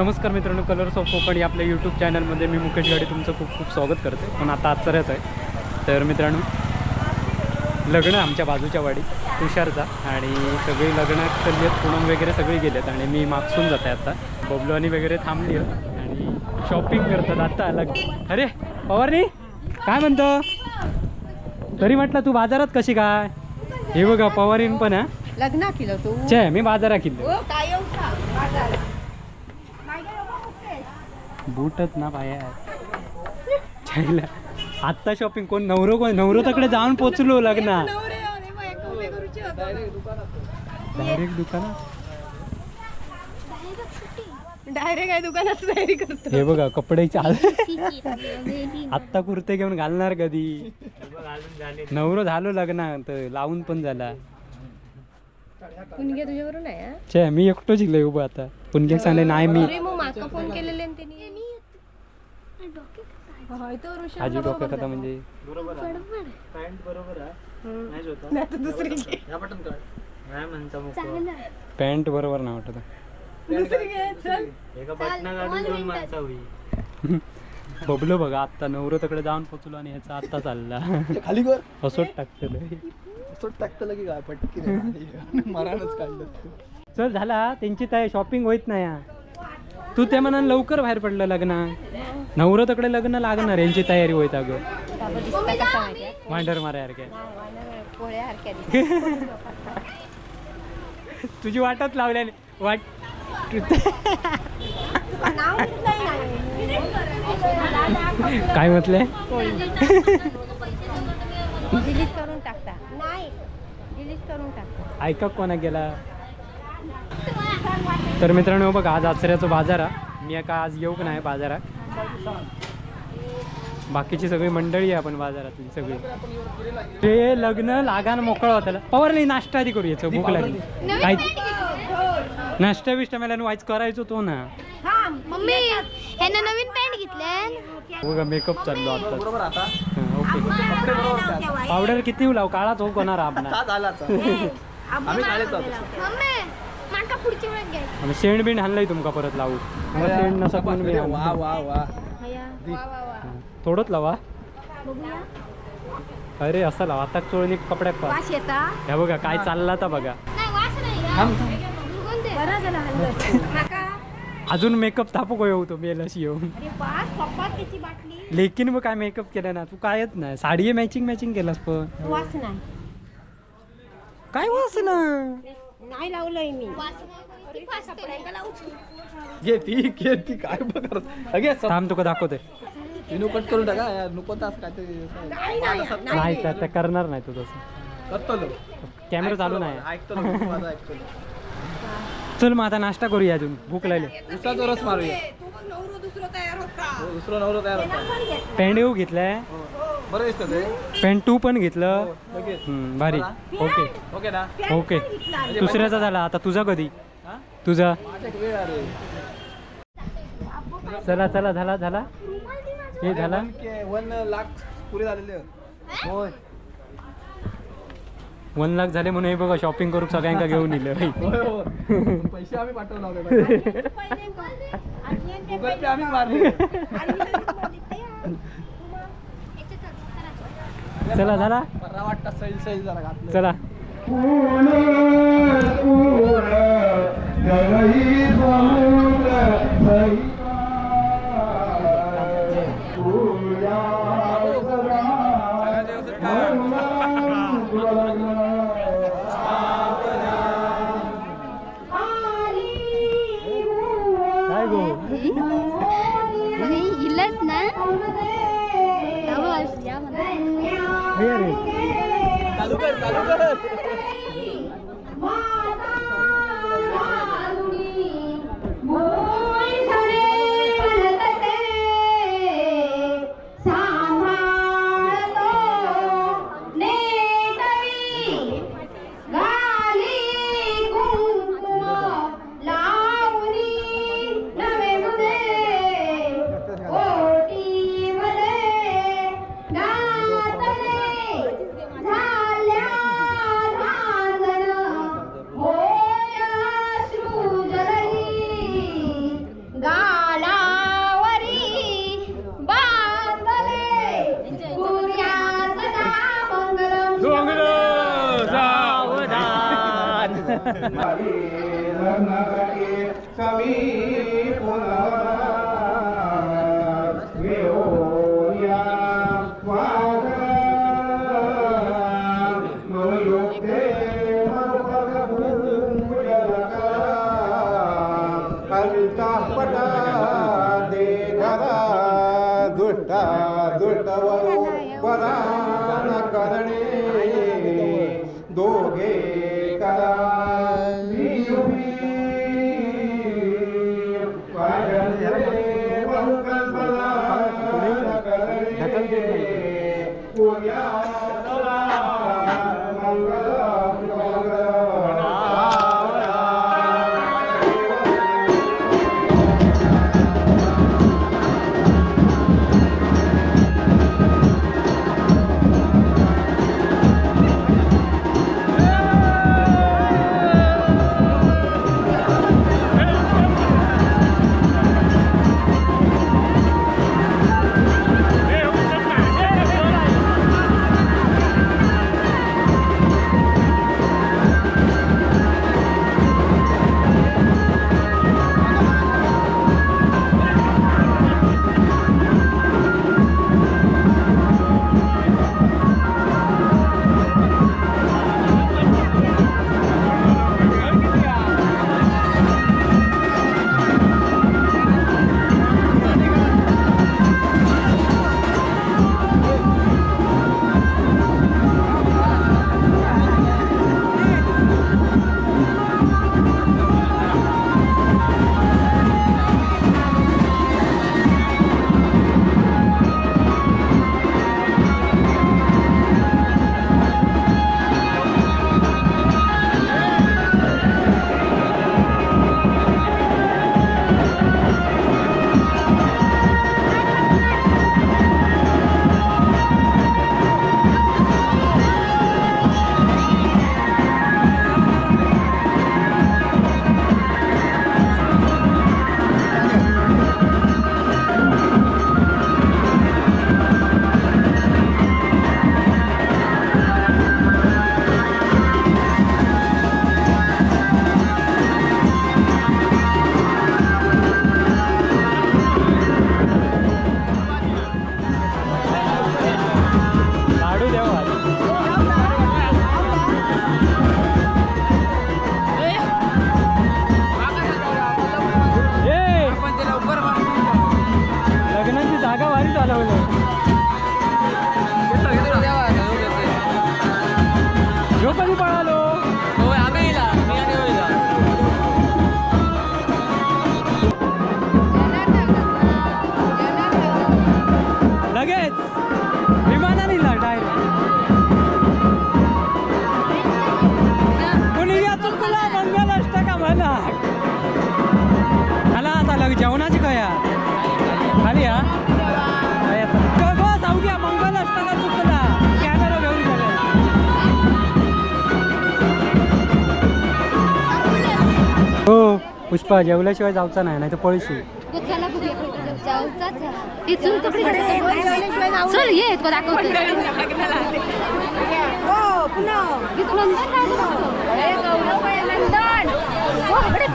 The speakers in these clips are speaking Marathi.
नमस्कार मित्रांनो कलर्स ऑफ कोकण या आपल्या यूट्यूब चॅनलमध्ये मी मुकेश गाडी तुमचं खूप खूप स्वागत करते. पण आता आजचा आहे. तर मित्रांनो लग्न आमच्या बाजूच्या वाडी तुषारचा आणि सगळी लग्न चालली आहेत पूनम वगैरे सगळी गेलेत आणि मी मागसून जात आहे आता. बबलवानी वगैरे थांबली आहेत आणि शॉपिंग करतात आता लग्न. अरे पवारनी काय म्हणतो? तरी म्हटलं तू बाजारात कशी काय? हे बघा पवारीन पण हा. लग्न केलं तू? छे मी बाजारात किल्लो हो काय येऊ का बाजारात. बूटच ना बाया. छायला आत्ता शॉपिंग कोण? नवरो कोण? नवरो तकडे जाऊन पोचलो लग्न. डायरेक्ट दुकानात. डायरेक्ट आहे दुकानात तयारी करतो. हे बघा कपडे चाल आत्ता कुर्ते घेऊन घालणार कधी? नवरो झालो लग्नात लावून पण झाला. मी एकटो जिंकलोय उभं आता. पुणगे सांगले नाही मी. अरे मग माका फोन केलेले ना त्यांनी. होय तो ऋषभ आजी डोक्या म्हणजे नाही तर दुसरी घे. पॅन्ट बरोबर नाही वाटत. दुसरी घे, चल. बबलो बघा आत्ता नवरो तकडे जाऊन पोचलो आणि ह्याचा आत्ता चालला. खाली कर असोच टाकतलं सोड टाकतं की काय? पटकी मरानच काढलं चल झाला त्यांची तयारी शॉपिंग होईत नाही. तू ते म्हणा लवकर बाहेर पडलं लग्न नवरं तकडे लग्न लागणार यांची तयारी होईत अगं? मांडर दिसतात. तुझी वाटच लावल्याने वाट. काय म्हटले डिलीट करून टाकता नाही डिलीट करून टाकता ऐका कोणा गेला तर मित्रांनो बघा आज आचऱ्याचा बाजार हा मी का आज येऊ का नाही बाजारात? बाकीची सगळी मंडळी आहे आपण बाजारातली सगळी. ते लग्न लागान मोकळं होतं. पवार नाही नाश्ता आधी करू याचं भूक लागली. काय? नाश्ता बिष्टा मला वाईच करायचो तो ना. मम्मी ह्यानं नवीन पॅन्ट घेतल्या. बघा मेकअप चाललो आता बरोबर आता. ओके कपडे बरोबर त्यात. पावडर किती लाव? काळाच हो कोणार माका पुढच्या वेळेस घ्यायचं. आणि शेण बिण हाणलंय तुमका परत लावू. मला शेण नसा पण मी वा वा वा. थोडंच लावा. अरे असं लावा. आता चोळणी कपड्यात पा. वास येता. ह्या बघा काय चालला आता बघा. नाही वास नाही. थांब, दुर्गंध आहे. बरं झालं हल्लं माका. अजून मेकअप तापू येऊ तो मेलशी येऊन अरे वास पप्पा त्याची बाटली. लेकिन मग काय मेकअप केला ना तू कायच नाही. साडी मॅचिंग मॅचिंग केलास पण. वास नाही. काय वास ना? नाही लावलंय मी. ती. घे ती घे ती काय बघ अगे थांब तुका दाखवते. विनू कट करून टाका यार नको तास काय ते नाही त्या त्या करणार नाही तू तसं. करतो लो. कॅमेरा चालू नाही. ऐकतो लो, माझं ऐकतो लो. चल मग आता नाश्ता करूया अजून. भूक लागली. उसाचा रस मारूया. तू दुसरं तयार होता. हो, दुसरं नवरं तयार होता. पॅन्ट येऊ घेतलाय. हो. बरं दिसतं ते? पॅन्ट टू पण घेतलं. लगेच. हम्म, भारी. ओके ओके ना? ओके दुसऱ्याचा झाला. आता तुझा कधी? हा? तुझा. माझ्या वेळ अरे चला चला झाला झाला. हे झाला. वन लाख पुरे झालेले. होय. वन लाख झाले म्हणून हे बघा शॉपिंग करू सगळ्यांका घेऊन होय होय. पैसे आम्ही पाठवून लावले गुगल पे आम्ही मारले. चला झाला सैल सैल जरा घातलं. चला. ಸಮೀಪ पुष्पा जेवल्याशिवाय जाऊचा नाही नाही तर पळशी चला ये दाखवतो.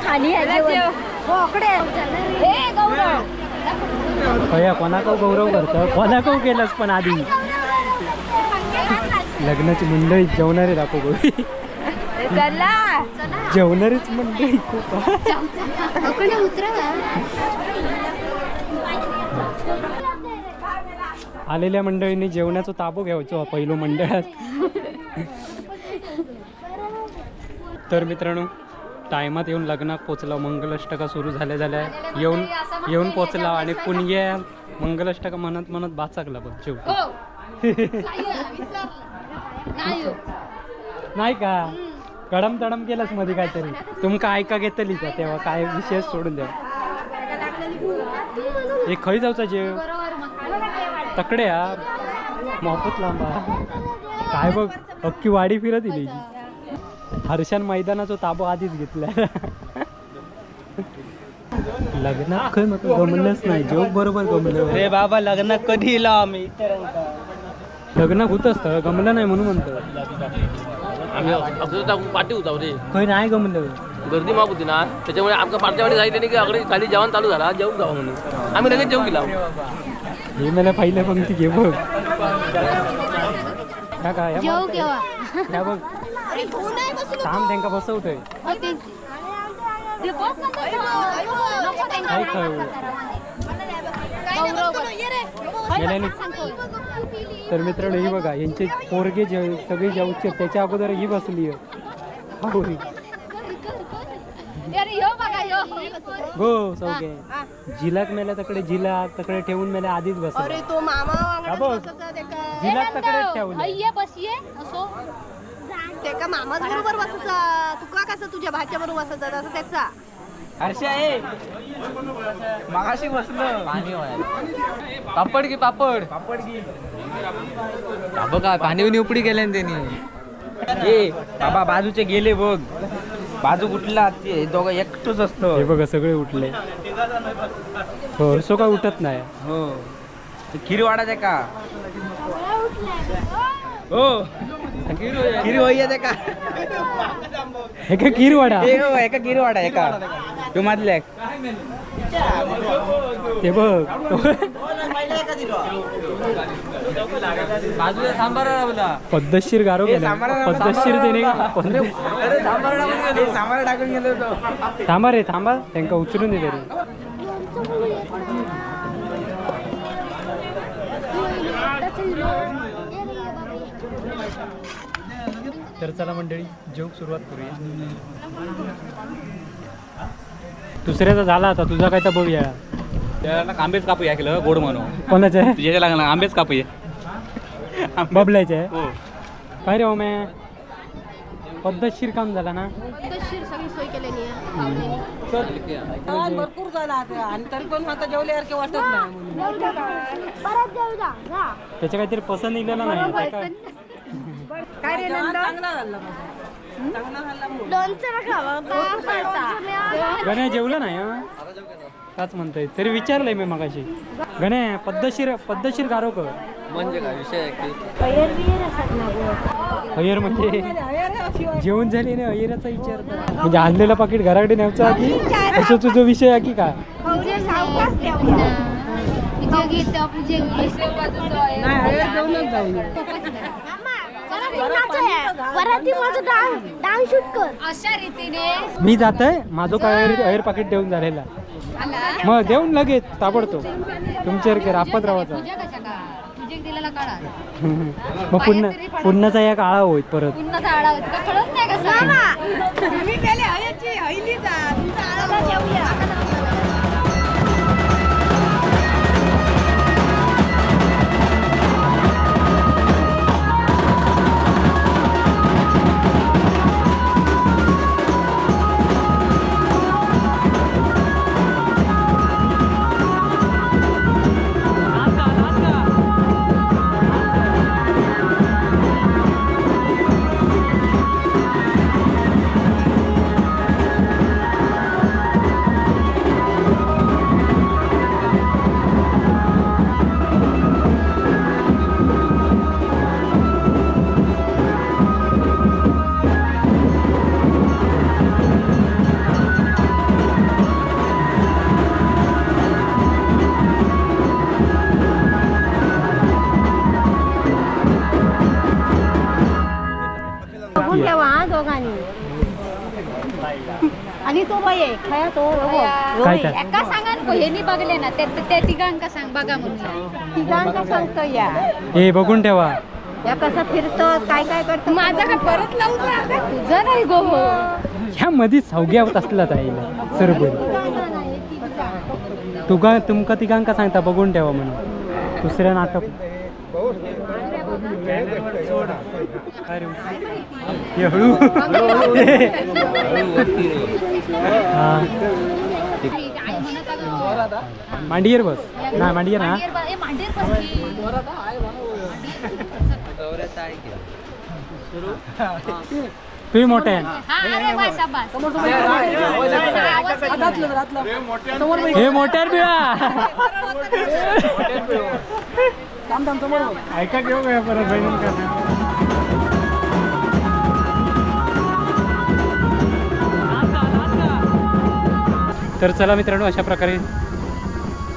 खाली हे गौरव. कया कोणाकव गौरव करतं? कोणाकव केलंस पण आधी? लग्नाची मंडळी जेवणारे दाखव गौरी चला. जेवणारीच मंडळी खूप आलेल्या मंडळींनी जेवणाचा ताबो घ्यायचो हा पहिलो मंडळात. तर मित्रांनो टायमात येऊन लग्नात पोचला मंगलाष्टका सुरू झाल्या झाल्या. येऊन येऊन पोचला आणि पुण्या मंगलाष्टका म्हणत म्हणत बाचाकला बघ जेव. हो. हो. नाही का? कडम तडम केलंच मध्ये काहीतरी. तुमका ऐका घेतली का तेव्हा? काय विषय सोडून द्या. हे खय जाऊचा जेव. तकडे हा मोफत लांबा. काय बघ अख्खी वाडी फिरत दिली हर्षान मैदानाचा ताबो आधीच घेतला. लग्नात खय मग गमलंच नाही. जोक बरोबर गमलं. रे बाबा लग्न कधी येलो आम्ही? होत असतं गमलं नाही म्हणून म्हणतो. आम्ही अक्षरशः पाठी होता रे खंय नाही ग म्हणलं. गर्दी माग होती ना. त्याच्यामुळे आमच्या पाठच्या वेळी सांगितलं की अगदी खाली जेवण चालू झाला. जेवून जावा म्हणून. आम्ही लगेच जेवून गेला. हे मला पहिल्या पंक्ती घे बघ. का काय या जेव बघ. केव्हा? या बघ. थांब त्यांका बसवतोय. हो, काय नाही. गेल्याने तर मित्रांनो ही बघा यांचे पोरगे जे सगळे जेवचे त्याच्या अगोदर ही बसली आहे. होय. अरे यो बघा यो. गो चौके जिलाक मेल्या तकडे जिला तकडे ठेवून मेल्या आधीच बस अरे तो मामा हा जिलाक तकडे ठेवलं हय्ये बसये असो. त्याका मामाच बरोबर बसायचा तुका कसं तुझ्या भाच्या बरोबर बसायचा तसं त्याचा. हर्षा ए मागाशी बसलं. पापड की पापड. पापड घे. बघा पाणी बिनी उपडी केल्या त्यांनी. ए बाबा बाजूचे गेले बघ. बाजू कुठला? ते दोघं एकटंच हे असतं बघा सगळे उठले. हरसो का उठत नाही. हो. ते खीर वाढायचं का? हो. खीर होई येते का? हे काय खीरवाडा. ए हो एका खीर वाडा एका तो मधल्या ते बघ. पद्धतशीर गारो सांबारा- पद्धतशीर त्याने होतो थांबा रे थांबा. त्यांका उचलून दे तरी. तर चला मंडळी जेवक सुरुवात करूया. दुसऱ्याचा झाला आता तुझा काय तर बघूया. त्याला आंबेच कापूया केलं गोड म्हणून. कोणाचं आहे? तुझ्या लागला आंबेच कापूया. बबलायचं आहे? हो. काय रे ओमे? पद्धतशीर काम झाला ना? पद्धतशीर सगळी सोय केलेली आहे. भरपूर झाला आता आणि तरी पण आता जेवल्यासारखे वाटत नाही त्याच्या काहीतरी पसंत निघलेला नाही. ते काय? काय रे नंदा? चांगला झाला माझा चांगला झाला गण्या जेवलं नाही? काच म्हणतोय. तरी विचारलंय मी मगाशी. गण्या पद्धतशीर पद्धतशीर गारो कर. म्हणजे काय विषय अय्यर म्हणजे? जेवण झाले ना अय्यराचा विचार म्हणजे आणलेलं पाकिट घराकडे न्यायचं की? असं तुझा विषय आहे की काय? अशा रीतीने मी जातोय. माझं काय अयर पाकिट देऊन झालेला मग देऊन लगेच ताबडतो तुमच्या रापत राहायचा पूजा कशा का? दिलेला काढा. मग पुन्हा पुन्हाचा या काळा होईल परत. पुन्हा आणि तो बाई आहे खया. तो काय काय एका सांगा ना बघले ना त्या त्या तिघांका सांग बघा म्हणून. तिघांका सांगतो या? हे बघून ठेवा. या कसं फिरतो काय काय करतो? माझा का परत लावू तुझं नाही गो ह्या मध्ये सवग्या होत असला जाईल सरबरी. तुका तुमका तिघांका सांगता? बघून ठेवा म्हणून. दुसऱ्या नाटक. हे हळू हा. मांडीवर बस. ना बस. की. तुम्ही मोठे. आहे हा अरे वा शाबास. हे मोठ्यावर बिळा ऐका घेऊ काय परत तर चला मित्रांनो अशा प्रकारे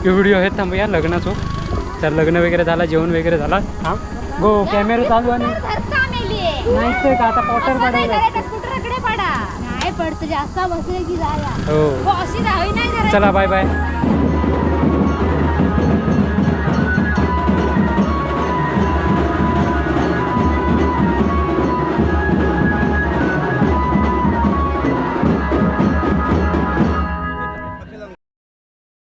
व्हिडिओ आहेत थांबूया लग्नाचो. तर लग्न वगैरे झाला जेवण वगैरे झाला. हां गो कॅमेरा चालू आणि नाही तर का आता पॉटर पडा. हो. हो, चला बाय बाय